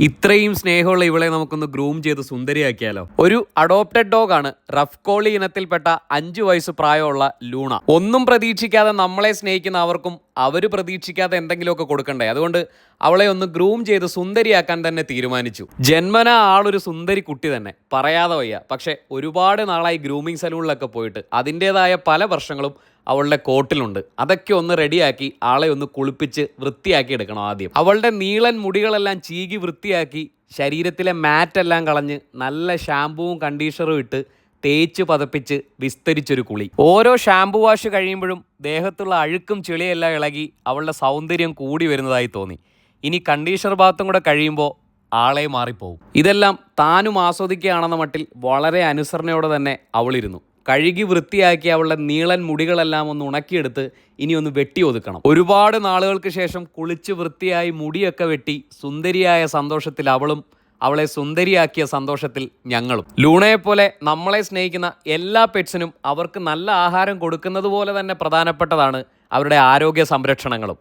ഇത്രയും സ്നേഹമുള്ള ഇവളെ നമുക്കൊന്ന് ഗ്രൂം ചെയ്ത് സുന്ദരിയാക്കിയാലോ. ഒരു അഡോപ്റ്റഡ് ഡോഗ് ആണ് റഫ് കോളി ഇനത്തിൽപ്പെട്ട അഞ്ചു വയസ്സ് പ്രായമുള്ള ലൂണ. ഒന്നും പ്രതീക്ഷിക്കാതെ നമ്മളെ സ്നേഹിക്കുന്ന അവർക്കും അവർ പ്രതീക്ഷിക്കാതെ എന്തെങ്കിലുമൊക്കെ കൊടുക്കണ്ടേ. അതുകൊണ്ട് അവളെ ഒന്ന് ഗ്രൂം ചെയ്ത് സുന്ദരിയാക്കാൻ തന്നെ തീരുമാനിച്ചു. ജന്മന ആളൊരു സുന്ദരി കുട്ടി തന്നെ. പറയാതെ വയ്യ. പക്ഷെ ഒരുപാട് നാളായി ഗ്രൂമിംഗ് സലൂണിലൊക്കെ പോയിട്ട് അതിന്റെതായ പല വർഷങ്ങളും അവളുടെ കോട്ടിലുണ്ട്. അതൊക്കെ ഒന്ന് റെഡിയാക്കി ആളെ ഒന്ന് കുളിപ്പിച്ച് വൃത്തിയാക്കി എടുക്കണം ആദ്യം. അവളുടെ നീളൻ മുടികളെല്ലാം ചീകി വൃത്തിയാക്കി ശരീരത്തിലെ മാറ്റെല്ലാം കളഞ്ഞ് നല്ല ഷാമ്പുവും കണ്ടീഷണറും ഇട്ട് തേച്ച് പതപ്പിച്ച് വിസ്തരിച്ചൊരു കുളി. ഓരോ ഷാമ്പു വാഷ് കഴിയുമ്പോഴും ദേഹത്തുള്ള അഴുക്കും ചെളിയെല്ലാം ഇളകി അവളുടെ സൗന്ദര്യം കൂടി വരുന്നതായി തോന്നി. ഇനി കണ്ടീഷണർ ഭാഗത്തും കൂടെ കഴിയുമ്പോൾ ആളെ മാറിപ്പോവും. ഇതെല്ലാം താനും ആസ്വദിക്കുകയാണെന്ന മട്ടിൽ വളരെ അനുസരണയോടെ തന്നെ അവളിരുന്നു. കഴുകി വൃത്തിയാക്കി അവളുടെ നീളൻ മുടികളെല്ലാം ഒന്ന് ഉണക്കിയെടുത്ത് ഇനി ഒന്ന് വെട്ടി ഒതുക്കണം. ഒരുപാട് നാളുകൾക്ക് ശേഷം കുളിച്ച് വൃത്തിയായി മുടിയൊക്കെ വെട്ടി സുന്ദരിയായ സന്തോഷത്തിൽ അവളും അവളെ സുന്ദരിയാക്കിയ സന്തോഷത്തിൽ ഞങ്ങളും. ലൂണയെ പോലെ നമ്മളെ സ്നേഹിക്കുന്ന എല്ലാ പെറ്റ്സിനും അവർക്ക് നല്ല ആഹാരം കൊടുക്കുന്നത് പോലെ തന്നെ പ്രധാനപ്പെട്ടതാണ് അവരുടെ ആരോഗ്യ സംരക്ഷണങ്ങളും.